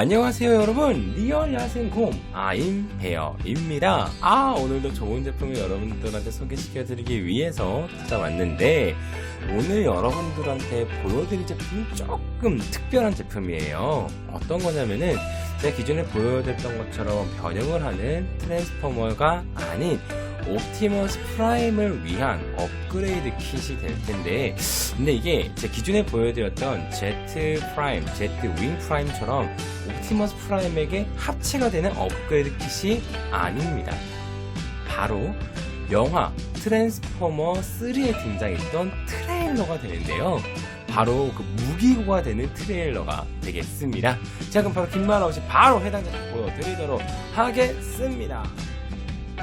안녕하세요 여러분. 리얼 야생곰 아임헤어입니다. 아 오늘도 좋은 제품을 여러분들한테 소개시켜드리기 위해서 찾아왔는데 오늘 여러분들한테 보여드릴 제품이 조금 특별한 제품이에요. 어떤 거냐면은 제가 기존에 보여드렸던 것처럼 변형을 하는 트랜스포머가 아닌 옵티머스 프라임을 위한 업그레이드 킷이 될 텐데 근데 이게 제 기존에 보여드렸던 Z 프라임, Z 윙 프라임처럼 옵티머스 프라임에게 합체가 되는 업그레이드 킷이 아닙니다. 바로 영화 트랜스포머 3에 등장했던 트레일러가 되는데요. 바로 그 무기고가 되는 트레일러가 되겠습니다. 자 그럼 바로 긴말 없이 바로 해당 제품 보여드리도록 하겠습니다.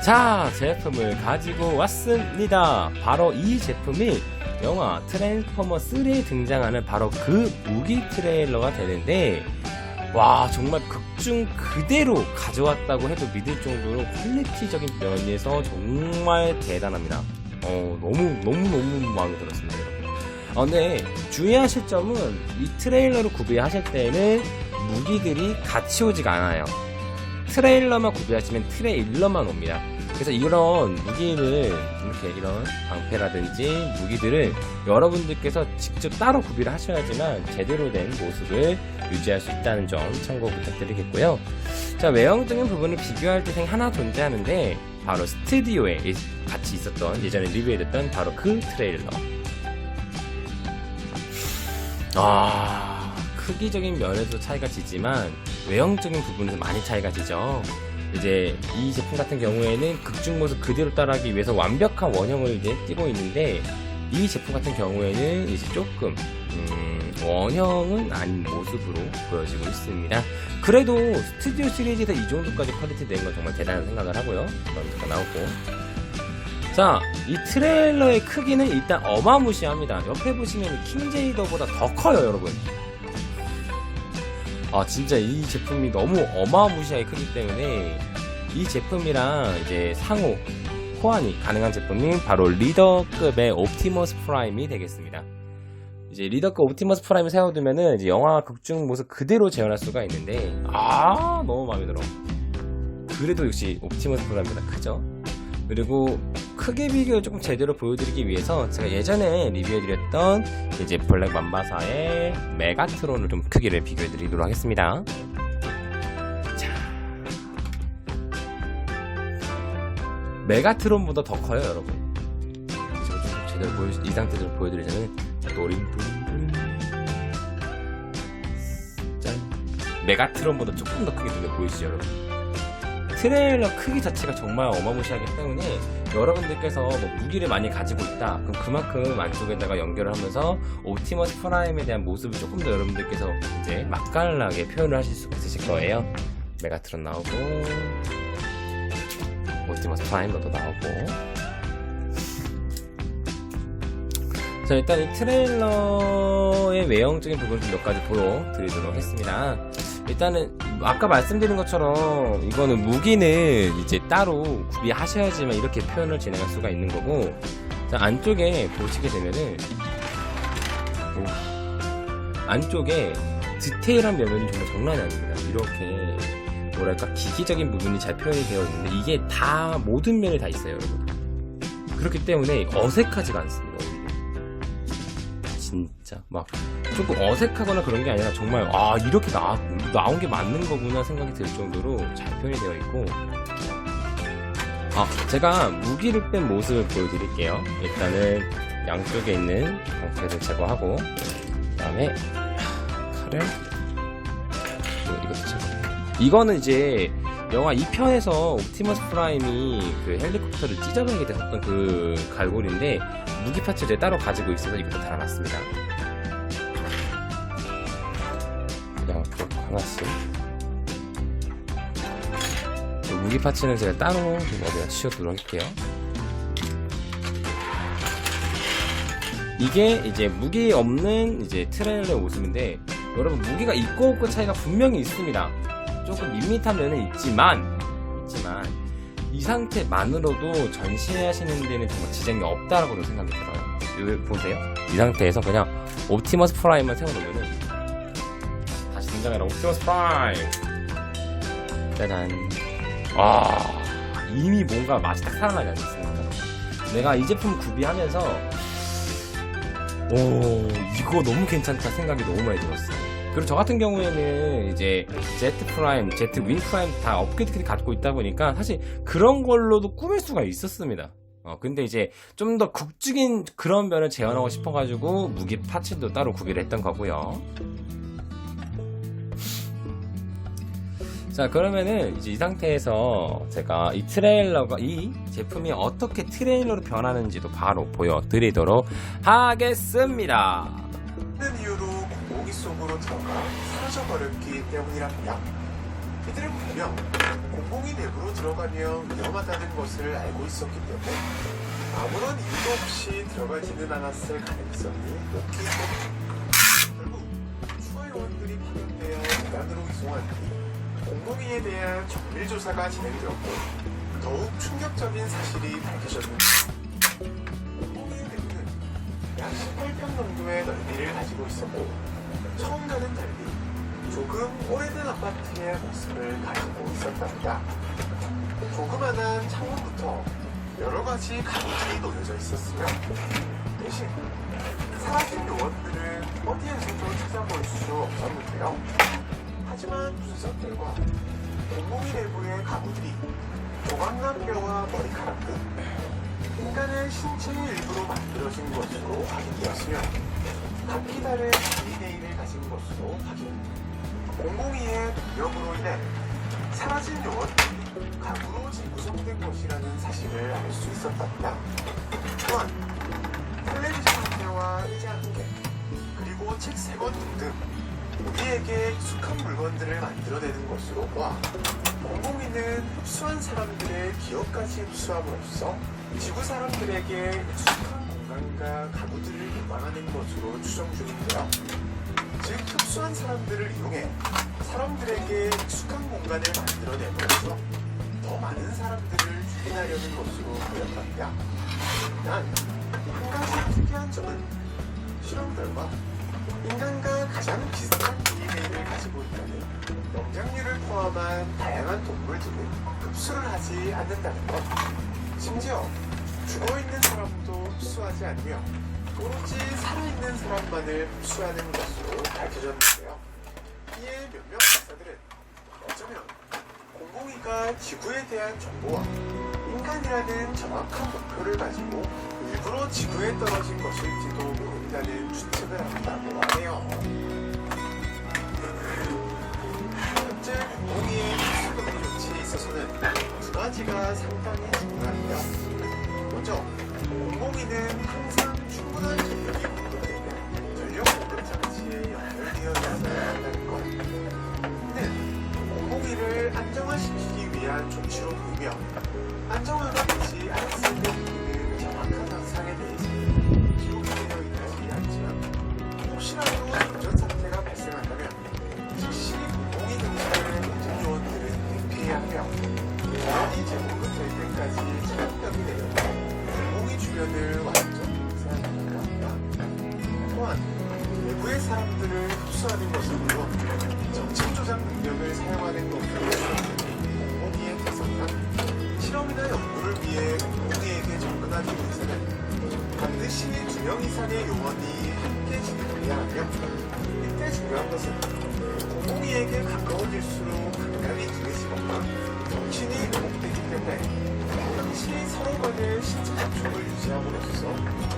자, 제품을 가지고 왔습니다. 바로 이 제품이 영화 트랜스포머 3에 등장하는 바로 그 무기 트레일러가 되는데, 와, 정말 극중 그대로 가져왔다고 해도 믿을 정도로 퀄리티적인 면에서 정말 대단합니다. 어, 너무, 너무 너무 마음에 들었습니다. 어, 근데 주의하실 점은 이 트레일러를 구비하실 때는 무기들이 같이 오지가 않아요. 트레일러만 구비하시면 트레일러만 옵니다. 그래서 이런 무기를 이렇게 이런 방패라든지 무기들을 여러분들께서 직접 따로 구비를 하셔야지만 제대로 된 모습을 유지할 수 있다는 점 참고 부탁드리겠고요. 자 외형적인 부분을 비교할 때 하나 존재하는데 바로 스튜디오에 같이 있었던 예전에 리뷰해뒀던 바로 그 트레일러. 아 크기적인 면에서 차이가 지지만 외형적인 부분에서 많이 차이가 지죠. 이제 이 제품 같은 경우에는 극중 모습 그대로 따라하기 위해서 완벽한 원형을 이제 띄고 있는데 이 제품 같은 경우에는 이제 조금 음, 원형은 아닌 모습으로 보여지고 있습니다. 그래도 스튜디오 시리즈에서 이 정도까지 퀄리티 낸 건 정말 대단한 생각을 하고요. 런트가 나오고. 자, 이 트레일러의 크기는 일단 어마무시합니다. 옆에 보시면 킹제이더보다 더 커요, 여러분. 아 진짜 이 제품이 너무 어마무시하게 크기 때문에 이 제품이랑 이제 상호 호환이 가능한 제품이 바로 리더급의 옵티머스 프라임이 되겠습니다. 이제 리더급 옵티머스 프라임을 세워두면은 이제 영화 극중 모습 그대로 재현할 수가 있는데 아 너무 마음에 들어. 그래도 역시 옵티머스 프라임보다 크죠. 그리고 크게 비교를 조금 제대로 보여드리기 위해서 제가 예전에 리뷰해드렸던 이제 블랙 맘바사의 메가트론을 좀 크기를 비교해드리도록 하겠습니다. 자, 메가트론보다 더 커요, 여러분. 제대로 보여 이 상태로 보여드리자면 또링또링또링 짠 메가트론보다 조금 더 크게 눈에 보이시죠, 여러분? 트레일러 크기 자체가 정말 어마무시하기 때문에 여러분들께서 뭐 무기를 많이 가지고 있다. 그럼 그만큼 안쪽에다가 연결을 하면서 옵티머스 프라임에 대한 모습을 조금 더 여러분들께서 이제 맛깔나게 표현을 하실 수 있으실 거예요. 메가트론 나오고 옵티머스 프라임도 나오고. 자 일단 이 트레일러의 외형적인 부분을 몇 가지 보여드리도록 했습니다. 일단은 아까 말씀드린 것처럼 이거는 무기는 이제 따로 구비하셔야지만 이렇게 표현을 진행할 수가 있는 거고 자, 안쪽에 보시게 되면은 오, 안쪽에 디테일한 면면이 정말 장난이 아닙니다. 이렇게 뭐랄까 기기적인 부분이 잘 표현이 되어 있는데 이게 다 모든 면에 다 있어요 여러분. 그렇기 때문에 어색하지가 않습니다 진짜 막 조금 어색하거나 그런 게 아니라 정말 아 이렇게 나, 나온 게 맞는 거구나 생각이 들 정도로 잘 표현이 되어 있고. 아 제가 무기를 뺀 모습을 보여드릴게요. 일단은 양쪽에 있는 방패를 제거하고 그 다음에 칼을 이것도 제거 이거는 이제 영화 2편에서 옵티머스 프라임이 그 헬리콥터를 찢어버리게 됐었던 그 갈고리인데 무기 파츠를 따로 가지고 있어서 이것도 달아놨습니다. 그냥 하나씩. 무기 파츠는 제가 따로 좀 어디다 치워두도록 할게요. 이게 이제 무기 없는 이제 트레일러의 모습인데 여러분 무기가 있고 없고 차이가 분명히 있습니다. 조금 밋밋한 면은 있지만 있지만 이 상태만으로도 전시하시는 데는 정말 지장이 없다라고 생각이 들어요. 여기 보세요. 이 상태에서 그냥 옵티머스 프라임만 세워놓으면은 다시 등장하는 옵티머스 프라임. 짜잔. 아, 이미 뭔가 맛이 딱 살아나지 않습니까? 내가 이 제품 구비하면서, 오, 이거 너무 괜찮다 생각이 너무 많이 들었어. 그리고 저 같은 경우에는 이제 제트 프라임, 제트 윈 프라임 다 업그레이드까지 갖고 있다 보니까 사실 그런 걸로도 꾸밀 수가 있었습니다. 어, 근데 이제 좀 더 극적인 그런 면을 재현하고 싶어가지고 무기 파츠도 따로 구비를 했던 거고요. 자, 그러면은 이제 이 상태에서 제가 이 트레일러가, 이 제품이 어떻게 트레일러로 변하는지도 바로 보여드리도록 하겠습니다. 는 이유로 공기 속으로 들어가 사라져버렸기 때문이랍니다. 이들은 분명 공공이 내부로 들어가면 위험하다는 것을 알고 있었기 때문에 아무런 이유도 없이 들어가지는 않았을 가능성이 높기 때문에 결국 추가 요원들이 파견되어 대단으로 이송한 뒤 공공위에 대한 정밀 조사가 진행되었고 더욱 충격적인 사실이 밝혀졌는데 공공위의 내부는 약 18평 정도의 넓이를 가지고 있었고 처음과는 달리 조금 오래된 아파트의 모습을 가지고 있었답니다. 조그만한 창문부터 여러 가지 가구들이 놓여져 있었으며 대신 사라진 요원들은 어디에서도 찾아볼 수 없었는데요. 하지만 분석 결과 공공위 내부의 가구들이 조각난 뼈와 머리카락 등 인간의 신체의 일부로 만들어진 것으로 확인되었으며 각기 다른 것으로 확인. 공공위의 능력으로 인해 사라진 요원들이 가구로 재구성된 것이라는 사실을 알 수 있었답니다. 또한 텔레비전 한 대와 의자 한 개, 그리고 책 세 권 등등 우리에게 익숙한 물건들을 만들어내는 것으로 봐 공공위는 흡수한 사람들의 기억까지 흡수함으로써 지구 사람들에게 익숙한 공간과 가구들을 보관하는 것으로 추정 중인데요. 즉 흡수한 사람들을 이용해 사람들에게 익숙한 공간을 만들어내면서 더 많은 사람들을 유인하려는 것으로 보였답니다. 단, 한 가지 특이한 점은 실험 결과 인간과 가장 비슷한 DNA를 가지고 있다는 영장류를 포함한 다양한 동물들은 흡수를 하지 않는다는 것. 심지어 죽어있는 사람도 흡수하지 않으며 오로지 살아있는 사람만을 흡수하는 것으로 밝혀졌는데요. 이에 몇몇 박사들은 어쩌면 공공위가 지구에 대한 정보와 인간이라는 정확한 목표를 가지고 일부러 지구에 떨어진 것일지도 모른다는 추측을 한다고 하네요. 현재 공공위의 수급 조치에 있어서는 두 가지가 상당히 중요한데요. 먼저 공공위는 항상 공공위를 안정화시키기 위한 조치로 보이며 안정화가 되지 때 명의상의 요원이 함께 진행하며 이때 중요한 것은 공공이에게 가까워질수록 감각이 지내시거나 정신이 왜곡되기 때문에 당시 서로 간의 신체 접촉을 유지함으로써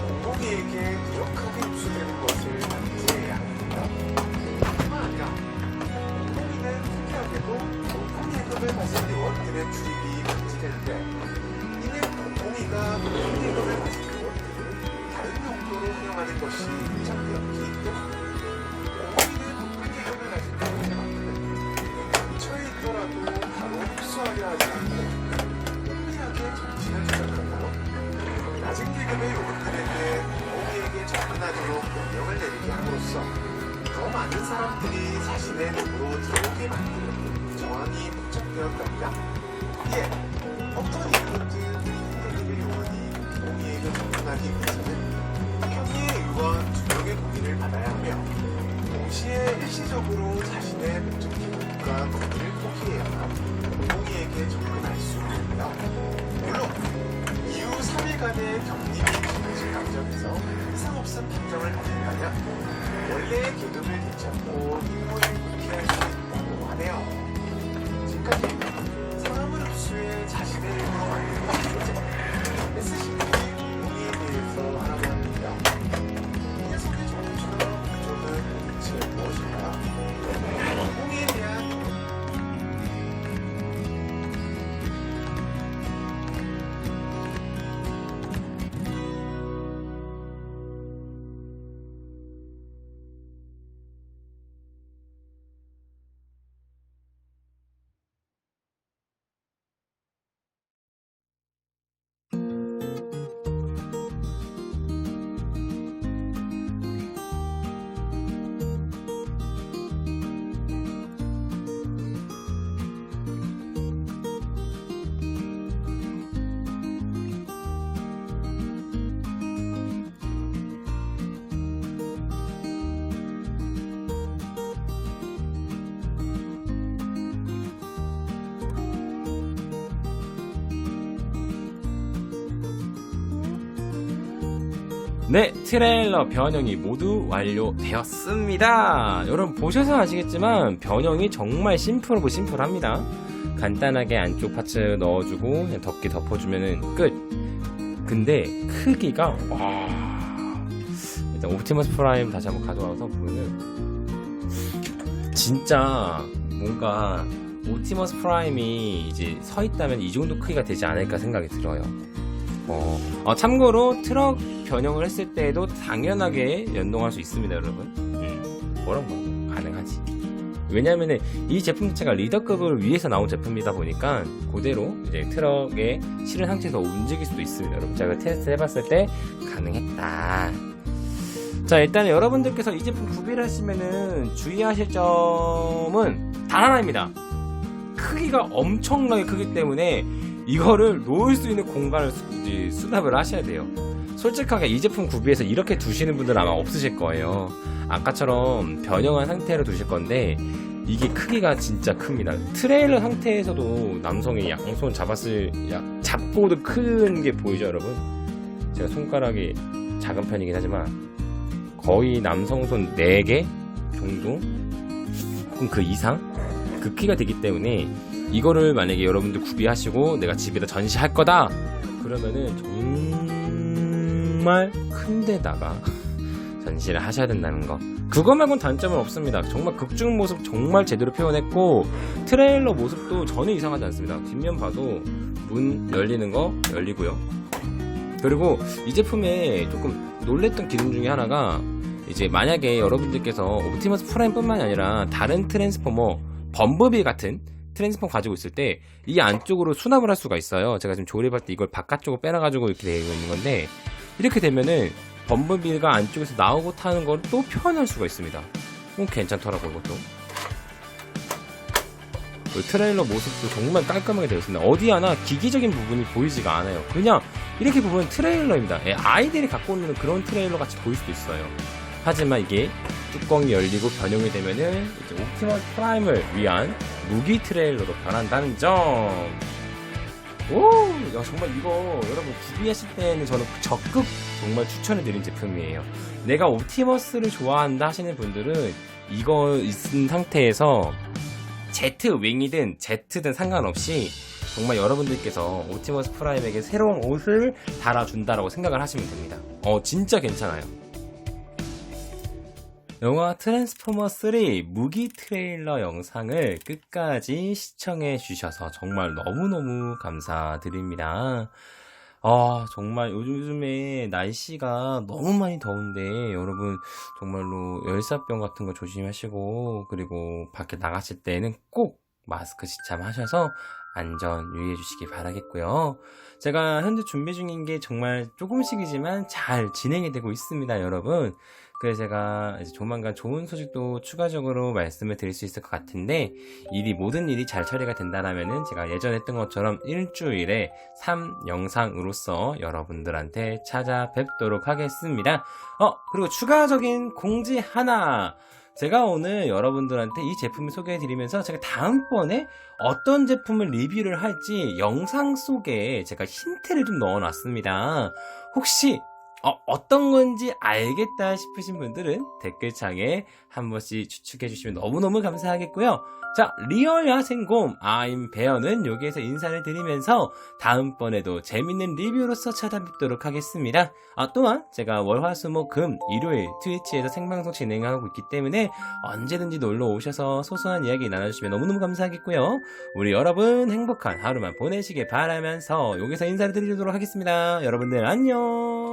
공공이에게 무력하게 흡수되는 것을 방지해야 합니다. 뿐만 아니라 공이는 특이하게도 공예금을 가진 요원들의 출입이 금지되는데 이는 공이가 공예금을 가진 용도로 활용하는 것이 인정되었기 때문입니다. 공공위는 높은 계급을 가진 요원들만큼은 근처에 있더라도 바로 흡수하려 하지 않고 은밀하게 정신을 조작한다로 낮은 계급의 요원들에게 공공위에게 접근하도록 명령을 내리게 함으로써 더 많은 사람들이 자신의 몸으로 들어오게 만드는 정황이 포착되었답니다. 이 네, 트레일러 변형이 모두 완료되었습니다. 여러분 보셔서 아시겠지만 변형이 정말 심플하고 심플합니다. 간단하게 안쪽 파츠 넣어주고 덮개 덮어주면 끝. 근데 크기가 와 일단 옵티머스 프라임 다시 한번 가져와서 보면은 진짜 뭔가 옵티머스 프라임이 이제 서 있다면 이 정도 크기가 되지 않을까 생각이 들어요. 어, 어, 참고로 트럭 변형을 했을 때에도 당연하게 연동할 수 있습니다, 여러분. 음, 뭐라고 뭐 가능하지. 왜냐면은 이 제품 자체가 리더급을 위해서 나온 제품이다 보니까 그대로 이제 트럭에 실은 상태에서 움직일 수도 있습니다, 여러분. 제가 테스트 해봤을 때 가능했다. 자, 일단 여러분들께서 이 제품 구비를 하시면은 주의하실 점은 단 하나입니다. 크기가 엄청나게 크기 때문에 이거를 놓을 수 있는 공간을 수, 수납을 하셔야 돼요. 솔직하게 이 제품 구비해서 이렇게 두시는 분들 아마 없으실 거예요. 아까처럼 변형한 상태로 두실 건데 이게 크기가 진짜 큽니다. 트레일러 상태에서도 남성이 양손 잡았을 야- 잡고도 큰 게 보이죠, 여러분? 제가 손가락이 작은 편이긴 하지만 거의 남성 손 4개 정도 혹은 그 이상 그 키가 되기 때문에 이거를 만약에 여러분들 구비하시고 내가 집에다 전시할 거다. 그러면은 정말 큰 데다가 전시를 하셔야 된다는 거. 그거 말고는 단점은 없습니다. 정말 극중 모습 정말 제대로 표현했고 트레일러 모습도 전혀 이상하지 않습니다. 뒷면 봐도 문 열리는 거 열리고요. 그리고 이 제품에 조금 놀랬던 기능 중에 하나가 이제 만약에 여러분들께서 옵티머스 프라임뿐만 아니라 다른 트랜스포머 범버비 같은 트랜스폼 가지고 있을 때 이 안쪽으로 수납을 할 수가 있어요. 제가 지금 조립할 때 이걸 바깥쪽으로 빼놔가지고 이렇게 되어 있는 건데 이렇게 되면은 범버비가 안쪽에서 나오고 타는 걸 또 표현할 수가 있습니다. 어, 괜찮더라고 이것도. 그 트레일러 모습도 정말 깔끔하게 되어 있습니다. 어디 하나 기기적인 부분이 보이지가 않아요. 그냥 이렇게 보면 트레일러입니다. 예, 아이들이 갖고 있는 그런 트레일러 같이 보일 수도 있어요. 하지만 이게 뚜껑이 열리고 변형이 되면은 이제 옵티머스 프라임을 위한 무기 트레일러로 변한다는 점. 오, 야, 정말 이거 여러분 구비하실 때는 저는 적극 정말 추천해 드린 제품이에요. 내가 옵티머스를 좋아한다 하시는 분들은 이거 있은 상태에서 Z 윙이든 Z든 상관없이 정말 여러분들께서 옵티머스 프라임에게 새로운 옷을 달아준다라고 생각을 하시면 됩니다. 어, 진짜 괜찮아요. 영화 트랜스포머 3 무기 트레일러 영상을 끝까지 시청해 주셔서 정말 너무너무 감사드립니다. 아, 정말 요즘에 날씨가 너무 많이 더운데 여러분 정말로 열사병 같은 거 조심하시고 그리고 밖에 나가실 때는 꼭 마스크 지참하셔서 안전 유의해 주시기 바라겠고요. 제가 현재 준비 중인 게 정말 조금씩이지만 잘 진행이 되고 있습니다, 여러분. 그래서 제가 이제 조만간 좋은 소식도 추가적으로 말씀을 드릴 수 있을 것 같은데 일이 모든 일이 잘 처리가 된다라면은 제가 예전에 했던 것처럼 일주일에 3 영상으로서 여러분들한테 찾아뵙도록 하겠습니다. 어 그리고 추가적인 공지 하나 제가 오늘 여러분들한테 이 제품을 소개해 드리면서 제가 다음번에 어떤 제품을 리뷰를 할지 영상 속에 제가 힌트를 좀 넣어 놨습니다. 혹시 어, 떤 건지 알겠다 싶으신 분들은 댓글창에 한 번씩 추측해 주시면 너무너무 감사하겠고요. 자, 리얼 야생곰 아임 베어는 여기에서 인사를 드리면서 다음번에도 재밌는 리뷰로서 찾아뵙도록 하겠습니다. 아, 또한 제가 월화수목금 일요일 트위치에서 생방송 진행하고 있기 때문에 언제든지 놀러 오셔서 소소한 이야기 나눠주시면 너무너무 감사하겠고요. 우리 여러분 행복한 하루만 보내시길 바라면서 여기서 인사를 드리도록 하겠습니다. 여러분들 안녕!